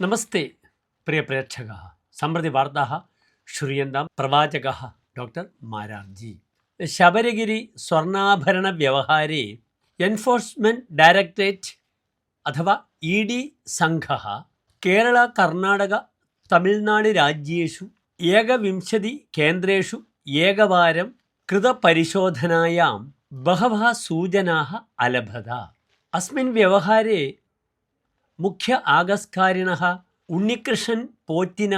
നമസ്തേ പ്രിയ പ്രേക്ഷക സമൃദ്ധി വാർത്താ ശ്രീയന്താം പ്രവാചക doctor Mararji Sabarigiri സ്വർണ്ണാഭരണ Vyavahare enforcement directorate അഥവാ ഇ ഡി സംഘ കേരള കർണാടക തമിഴ്നാട് രാജ്യേഷു ഏകവിംശതി കേന്ദ്രേഷു ഏകവാരം കൃതപരിശോധനായാം ബഹവः सूचनाः अलभत अस्मिन् व्यवहारे മുഖ്യ ആകസ്കാരിണ ഉണ്ണികൃഷ്ണൻ പോറ്റിന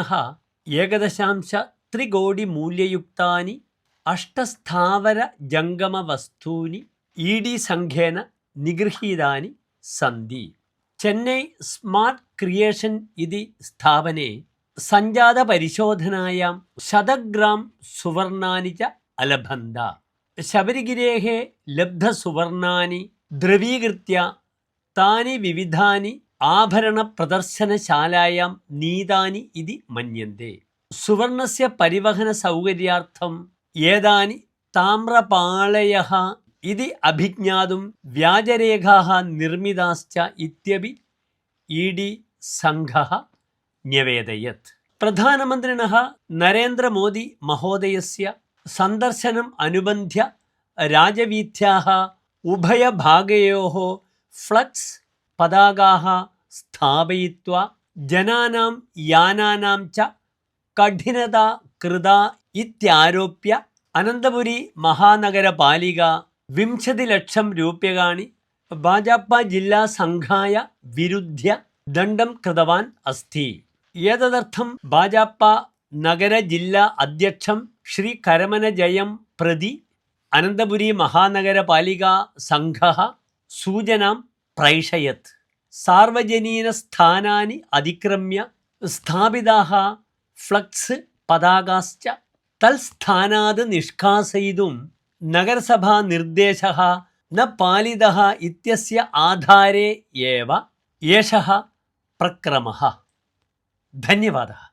ഏകദശാംശ ത്രികോടി മൂല്യയുക്താനി അഷ്ടസ്ഥാവര ജംഗമ വസ്തൂനി ഇ ഡി സംഘേന നിഗൃഹീതാനി സന്തി ചെന്നൈ സ്മാർട്ട് ക്രിയേഷൻ ഇതി സ്ഥാപനെ സഞ്ജാത പരിശോധനായാം ശതഗ്രാം സുവർണാനി ച അലഭന്ത. ശബരിഗിരേഹേ ലബ്ധസുവർണാനി ദ്രവീകൃത്യ താനി വിവിധാനി ആഭരണപ്രദർശനശാലായാം നീതാനി ഇതി മന്യന്തെ. സുവർണസ്യ പരിവഹനസൗകര്യാർത്ഥം ഏതാനി താമ്രപാളയ ഇതി അഭിജ്ഞാതും വ്യാജരേഖാ നിർമ്മിതാശ്ച ഇത്യപി ഇ ഡി സംഘ ന്യവേദയത് പ്രധാനമന്ത്രിണ നരേന്ദ്രമോദി മഹോദയസ്യ സന്ദർശനം അനുബന്ധ്യ രാജവീഥ്യാ ഉഭയഭാഗയോ ഫ്ലക്സ് പതാകാः സ്ഥാപയിത്वा ജനാനാം യാനാനാം ച കഠിനത കൃത ഇത്യാരോപ്യ അനന്തപുരി മഹാനഗരപാലിക വിംശതി ലക്ഷം രൂപ്യകാണി ഭാജപ്പ ജില്ലാ സംഘായ വിരുദ്ധ്യ ദണ്ഡം കൃതവാൻ അസ്തി ഏതദർത്ഥം ഭാജപ്പ നഗര ജില്ലാ അധ്യക്ഷം ശ്രീ കരമനജയം പ്രതി അനന്തപുരി മഹാനഗരപാലിക സംഘ സൂചനാം പ്രൈഷയത് സാർവജനീന സ്ഥാനാനി അതിക്രമ്യ സ്ഥാപിതാഹ ഫ്ലക്സ് പതാകാശ്ച തൽസ്ഥാനാത് നിഷ്കാസയിതും നഗരസഭാ നിർദ്ദേശ ന പാലിത ഇത്യസ്യ ആധാരേ ഏവ ഏഷः പ്രക്രമ ധന്യവാദः.